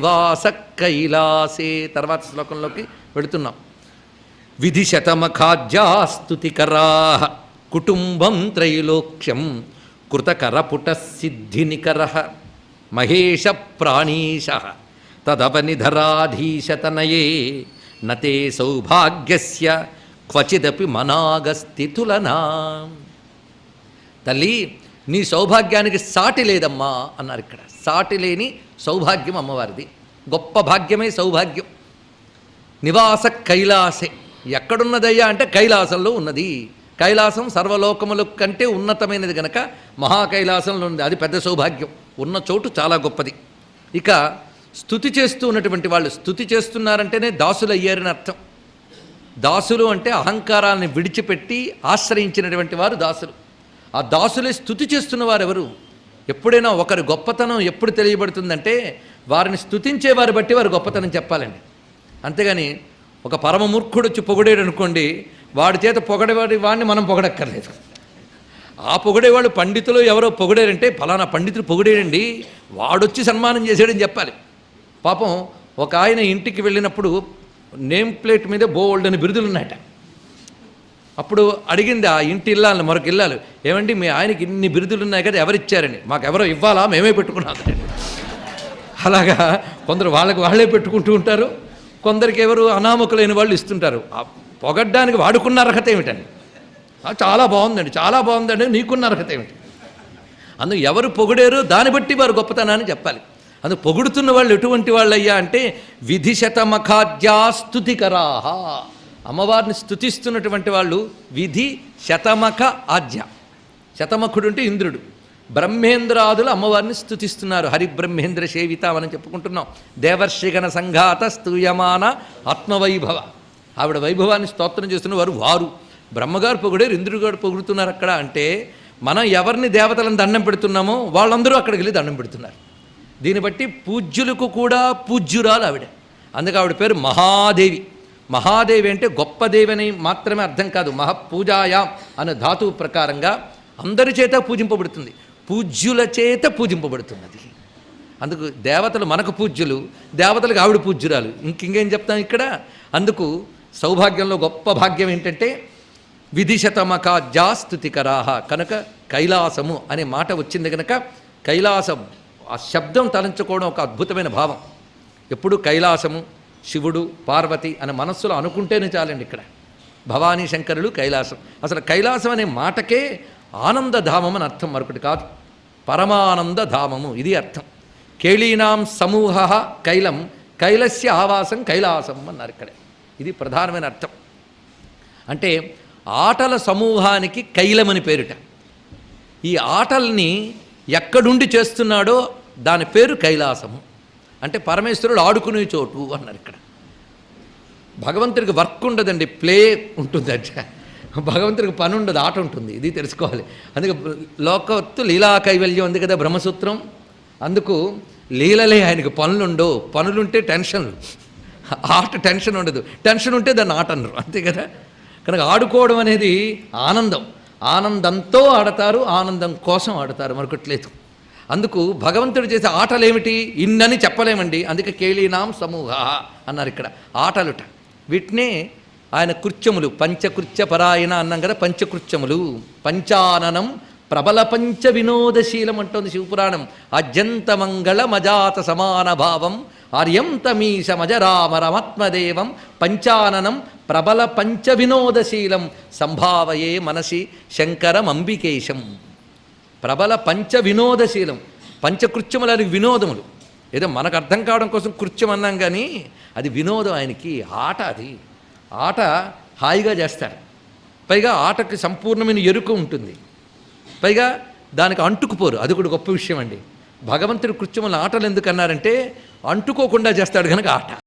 వాస కైలాసే తర్వాత శ్లోకంలోకి వెళుతున్నాం. విధి శతమఖాద్యాస్తుతికరా కుటుంబం త్రైలోక్ష్యం కృతకరపుట సిద్ధినికర మహేష ప్రాణీశ తదవనిధరాధీశతనయే నతే సౌభాగ్యస్య క్వచిదపి మనాగస్థితులనా. తల్లి నీ సౌభాగ్యానికి సాటి లేదమ్మా అన్నారు ఇక్కడ. సాటి లేని సౌభాగ్యం అమ్మవారిది. గొప్ప భాగ్యమే సౌభాగ్యం. నివాస కైలాసే. ఎక్కడున్నదయ్యా అంటే కైలాసంలో ఉన్నది. కైలాసం సర్వలోకముల కంటే ఉన్నతమైనది గనక మహాకైలాసంలో ఉంది అది పెద్ద సౌభాగ్యం. ఉన్న చోటు చాలా గొప్పది. ఇక స్థుతి చేస్తూ ఉన్నటువంటి వాళ్ళు స్థుతి చేస్తున్నారంటేనే దాసులు అయ్యారని అర్థం. దాసులు అంటే అహంకారాన్ని విడిచిపెట్టి ఆశ్రయించినటువంటి వారు దాసులు. ఆ దాసులే స్థుతి చేస్తున్న వారెవరు? ఎప్పుడైనా ఒకరి గొప్పతనం ఎప్పుడు తెలియబడుతుందంటే వారిని స్థుతించే వారి బట్టి వారి గొప్పతనం చెప్పాలండి. అంతేగాని ఒక పరమమూర్ఖుడు వచ్చి పొగిడాడు అనుకోండి వాడి చేత పొగడేవాడి వాడిని మనం పొగడక్కర్లేదు. ఆ పొగిడేవాళ్ళు పండితులు ఎవరో పొగిడారంటే ఫలానా పండితులు పొగిడేయండి వాడొచ్చి సన్మానం చేశాడని చెప్పాలి. పాపం ఒక ఆయన ఇంటికి వెళ్ళినప్పుడు నేమ్ ప్లేట్ మీద బోల్డ్ అని బిరుదులు ఉన్నాయట అప్పుడు అడిగింది ఆ ఇంటి ఇల్లాలను మరొక ఇల్లాలు. ఏమండి మీ ఆయనకి ఇన్ని బిరుదులు ఉన్నాయి కదా ఎవరిచ్చారని మాకు ఎవరో ఇవ్వాలా మేమే పెట్టుకున్నాం అలాగా కొందరు వాళ్ళకి వాళ్ళే పెట్టుకుంటూ ఉంటారు. కొందరికి ఎవరు అనామకులైన వాళ్ళు ఇస్తుంటారు. ఆ పొగడ్డానికి వాడుకున్న అర్హత ఏమిటండి? చాలా బాగుందండి చాలా బాగుందండి నీకున్న అర్హత ఏమిటి? అందుకు ఎవరు పొగిడారో దాన్ని బట్టి వారు గొప్పతనాన్ని చెప్పాలి. అందుకు పొగుడుతున్న వాళ్ళు ఎటువంటి వాళ్ళయ్యా అంటే విధిశతమఖాద్యాస్తుతికరాహ. అమ్మవారిని స్తుతిస్తున్నటువంటి వాళ్ళు విధి శతమక ఆద్య శతమఖుడు అంటే ఇంద్రుడు. బ్రహ్మేంద్రాదులు అమ్మవారిని స్తుతిస్తున్నారు. హరిబ్రహ్మేంద్ర సేవిత మనం చెప్పుకుంటున్నాం. దేవర్షిగణ సంఘాత స్తూయమాన ఆత్మవైభవ. ఆవిడ వైభవాన్ని స్తోత్రం చేస్తున్న వారు వారు. బ్రహ్మగారు పొగిడారు ఇంద్రుడు గారు పొగుడుతున్నారు అక్కడ అంటే మనం ఎవరిని దేవతలను దండం పెడుతున్నామో వాళ్ళందరూ అక్కడికి వెళ్ళి దండం పెడుతున్నారు. దీన్ని బట్టి పూజ్యులకు కూడా పూజ్యురాలు ఆవిడ. అందుకే ఆవిడ పేరు మహాదేవి. మహాదేవి అంటే గొప్ప దేవిని మాత్రమే అర్థం కాదు. మహపూజాయాం అనే ధాతువు ప్రకారంగా అందరి చేత పూజింపబడుతుంది. పూజ్యుల చేత పూజింపబడుతున్నది. అందుకు దేవతలు మనకు పూజ్యులు దేవతలకు ఆవిడ పూజ్యురాలు. ఇంకేం చెప్తాం ఇక్కడ? అందుకు సౌభాగ్యంలో గొప్ప భాగ్యం ఏంటంటే విధిశతమకాజాస్తుతికరాహ కనుక కైలాసము అనే మాట వచ్చింది కనుక కైలాసం ఆ శబ్దం తలంచుకోవడం ఒక అద్భుతమైన భావం. ఎప్పుడు కైలాసము శివుడు పార్వతి అనే మనస్సులో అనుకుంటేనే చాలండి ఇక్కడ. భవానీ శంకరులు కైలాసం. అసలు కైలాసం అనే మాటకే ఆనందధామం అని అర్థం మరొకటి కాదు. పరమానంద ధామము ఇది అర్థం. కేళీనాం సమూహ కైలం కైలస్య ఆవాసం కైలాసం అన్నారు ఇక్కడ. ఇది ప్రధానమైన అర్థం. అంటే ఆటల సమూహానికి కైలమని పేరుట. ఈ ఆటల్ని ఎక్కడుండి చేస్తున్నాడో దాని పేరు కైలాసము. అంటే పరమేశ్వరుడు ఆడుకునే చోటు అన్నారు ఇక్కడ. భగవంతుడికి వర్క్ ఉండదండి ప్లే ఉంటుంది అంటే. భగవంతుడికి పని ఉండదు ఆట ఉంటుంది ఇది తెలుసుకోవాలి. అందుకే లోకత్తు లీలా కైవల్యం ఉంది కదా బ్రహ్మసూత్రం. అందుకు లీలలే ఆయనకు పనులుండవు పనులుంటే టెన్షన్లు. ఆట టెన్షన్ ఉండదు టెన్షన్ ఉంటే దాన్ని ఆట అనరు అంతే కదా. కనుక ఆడుకోవడం అనేది ఆనందం. ఆనందంతో ఆడతారు ఆనందం కోసం ఆడతారు మరొకట్లేదు అందుకు భగవంతుడు చేసే ఆటలు ఏమిటి ఇన్నని చెప్పలేమండి. అందుకే కేళీనాం సమూహ అన్నారు ఇక్కడ. ఆటలుట. వీటినే ఆయన కృత్యములు. పంచకృత్య పరాయణ అన్నాం కదా పంచకృత్యములు. పంచాననం ప్రబల పంచ వినోదశీలం అంటోంది శివపురాణం. అజంత మంగళ మజాత సమాన భావం. ఆర్యంతమీశమజరామరమాత్మదేవం పంచాననం ప్రబల పంచ వినోదశీలం. సంభావయే మనసి శంకరమంబికేశం ప్రబల పంచ వినోదశీలం పంచకృత్యములు వినోదములు. ఏదో మనకు అర్థం కావడం కోసం కృత్యం అన్నాం కానీ అది వినోదం ఆయనకి. ఆట అది. ఆట హాయిగా చేస్తారు. పైగా ఆటకి సంపూర్ణమైన ఎరుక ఉంటుంది. పైగా దానికి అంటుకుపోరు. అది కూడా గొప్ప విషయం అండి. భగవంతుడి కృత్యములు ఆటలు ఎందుకన్నారంటే అంటుకోకుండా చేస్తాడు కనుక ఆట.